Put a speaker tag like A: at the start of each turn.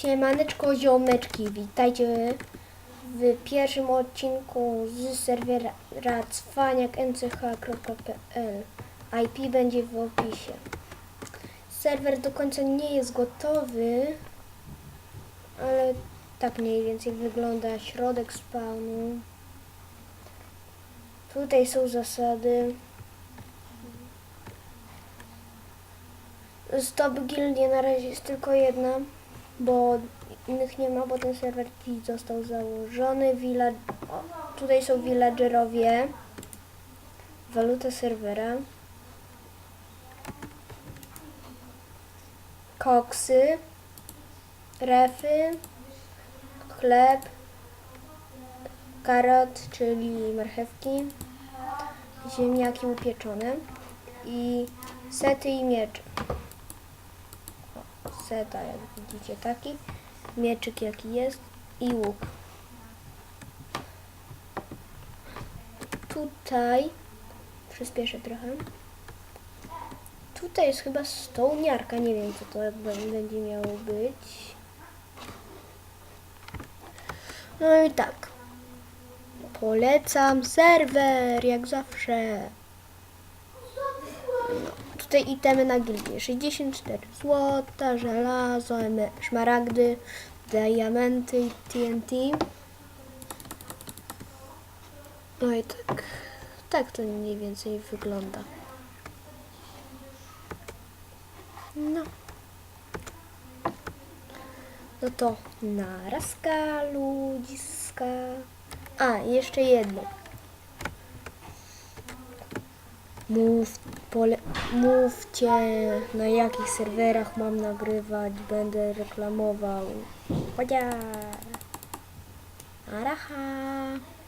A: Siemaneczko ziomeczki, witajcie w pierwszym odcinku z serwera cwaniak.nch.pl IP będzie w opisie. Serwer do końca nie jest gotowy, ale tak mniej więcej wygląda środek spawnu. Tutaj są zasady. Stop gildie na razie jest tylko jedna, bo innych nie ma, bo ten serwer dziś został założony. Villa... O, tutaj są villagerowie. Waluta serwera. Koksy. Refy. Chleb. Karot, czyli marchewki. Ziemniaki upieczone. I sety i miecze seta, jak widzicie, taki. Mieczyk jaki jest i łuk. Tutaj, przyspieszę trochę. Tutaj jest chyba stołniarka, nie wiem co to będzie miało być. No i tak. Polecam serwer, jak zawsze. Tutaj itemy na gildię. 64 złota, żelazo, szmaragdy, diamenty i TNT. No i tak. Tak to mniej więcej wygląda. No. No to narazka ludziska. A, jeszcze jedno. Mów, pole, mówcie na jakich serwerach mam nagrywać, będę reklamował. Chociaż. Araha.